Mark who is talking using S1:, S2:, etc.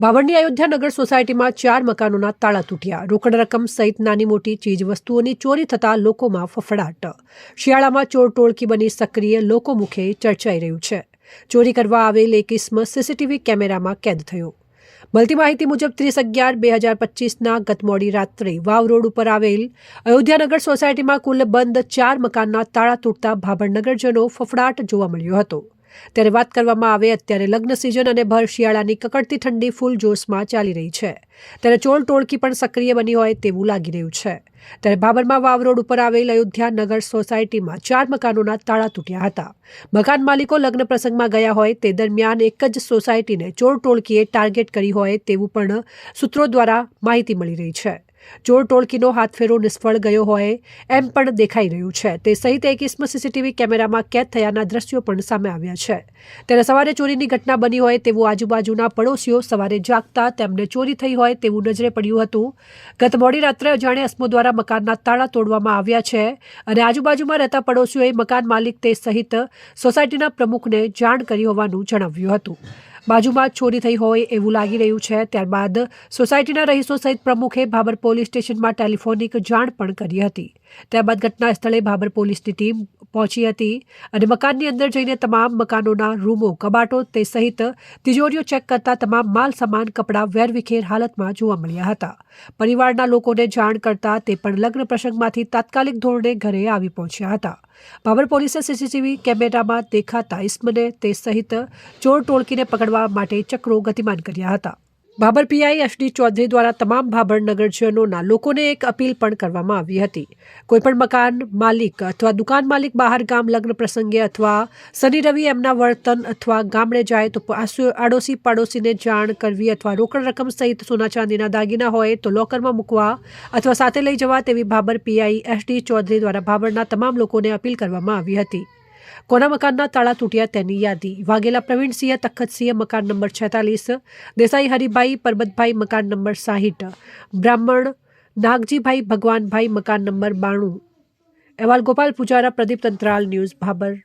S1: બાવળની અયોધ્યા નગર સોસાયટીમાં ચાર મકાનોના તાળા તૂટ્યા. રોકડ રકમ સહિત નાની મોટી ચીજ વસ્તુઓની ચોરી થતાં લોકોમાં ફફડાટ. શિયાળામાં ચોર ટોળકી બની સક્રિય લોકો મુખે ચર્ચાઈ રહ્યું છે. ચોરી કરવા આવેલ એક ઇસમ સીસીટીવી કેમેરામાં કેદ થયો. મળતી માહિતી મુજબ ત્રીસ અગિયાર બે હજાર પચીસના ગત મોડી રાત્રે વાવ રોડ ઉપર આવેલ અયોધ્યાનગર સોસાયટીમાં કુલ બંધ ચાર મકાનના તાળા તૂટતા ભાભરનગરજનો ફફડાટ જોવા મળ્યો હતો. ત્યારે વાત કરવામાં આવે અત્યારે લગ્ન સિઝન અને ભર શિયાળાની કકડતી ઠંડી ફૂલ જોશમાં ચાલી રહી છે. ત્યારે ચોર ટોળકી પણ સક્રિય બની હોય તેવું લાગી રહ્યું છે. ત્યારે બાબરમાં વાવ રોડ ઉપર આવેલ અયોધ્યા નગર સોસાયટીમાં ચાર મકાનોના તાળા તૂટ્યા હતા. મકાન માલિકો લગ્ન પ્રસંગમાં ગયા હોય તે દરમિયાન એક જ સોસાયટીને ચોર ટોળકીએ ટાર્ગેટ કરી હોય તેવું પણ સૂત્રો દ્વારા માહિતી મળી રહી છે. ચોર ટોળકીનો હાથફેરો નિષ્ફળ ગયો હોય એમ પણ દેખાઈ રહ્યું છે. તે સહિત એક ઇસમ સીસીટીવી કેમેરામાં કેદ થયાના દ્રશ્યો પણ સામે આવ્યા છે. ત્યારે સવારે ચોરીની ઘટના બની હોય તેવું આજુબાજુના પડોશીઓ સવારે જાગતા તેમને ચોરી થઈ હોય તેવું નજરે પડ્યું હતું. ગત મોડી રાત્રે અજાણે અસ્મો દ્વારા મકાનના તાળા તોડવામાં આવ્યા છે અને આજુબાજુમાં રહેતા પડોશીઓએ મકાન માલિક તે સહિત સોસાયટીના પ્રમુખને જાણ કરી હોવાનું જણાવ્યું હતું. બાજુમાં ચોરી થઈ હોય એવું લાગી રહ્યું છે. ત્યારબાદ સોસાયટીના રહીશો સહિત પ્રમુખે ભાબર પોલીસ સ્ટેશનમાં ટેલિફોનિક જાણ પણ કરી હતી. ત્યારબાદ ઘટના સ્થળે ભાબર પોલીસની ટીમ પહોંચી હતી અને મકાનની અંદર જઈને તમામ મકાનોના રૂમો, કબાટો તે સહિત તિજોરીઓ ચેક કરતા તમામ માલ, સામાન, કપડાં વેરવિખેર હાલતમાં જોવા મળ્યા હતા. પરિવારના લોકોને જાણ કરતા તે પણ લગ્ન પ્રસંગમાંથી તાત્કાલિક ધોરણે ઘરે આવી પહોંચ્યા હતા. ભાવર પોલીસે સીસીટીવી કેમેરામાં દેખાતા ઇસ્મને તે સહિત ચોર ટોળકીને પકડવા માટે ચક્રો ગતિમાન કર્યા હતા. ભાબર પીઆઈ એસડી ચૌધરી દ્વારા તમામ ભાભર નગરજનોના લોકોને એક અપીલ પણ કરવામાં આવી હતી. કોઈપણ મકાન માલિક અથવા દુકાન માલિક બહાર ગામ લગ્ન પ્રસંગે અથવા શનિ રવિ એમના વર્તન અથવા ગામડે જાય તો આડોશી પાડોશીને જાણ કરવી અથવા રોકડ રકમ સહિત સોના ચાંદીના દાગીના હોય તો લોકરમાં મૂકવા અથવા સાથે લઈ જવા તેવી ભાભર પીઆઈ એસડી ચૌધરી દ્વારા ભાભરના તમામ લોકોને અપીલ કરવામાં આવી હતી. કોના મકાનના તાળા તૂટ્યા તેની યાદી. વાઘેલા પ્રવીણસિંહ તખતસિંહ મકાન નંબર છેતાલીસ, દેસાઈ હરિભાઈ પરબતભાઈ મકાન નંબર સાહીઠ, બ્રાહ્મણ નાગજીભાઈ ભગવાનભાઈ મકાન નંબર બાણું. અહેવાલ ગોપાલ પૂજારા, પ્રદીપ તંત્રાલ, ન્યૂઝ ભાબર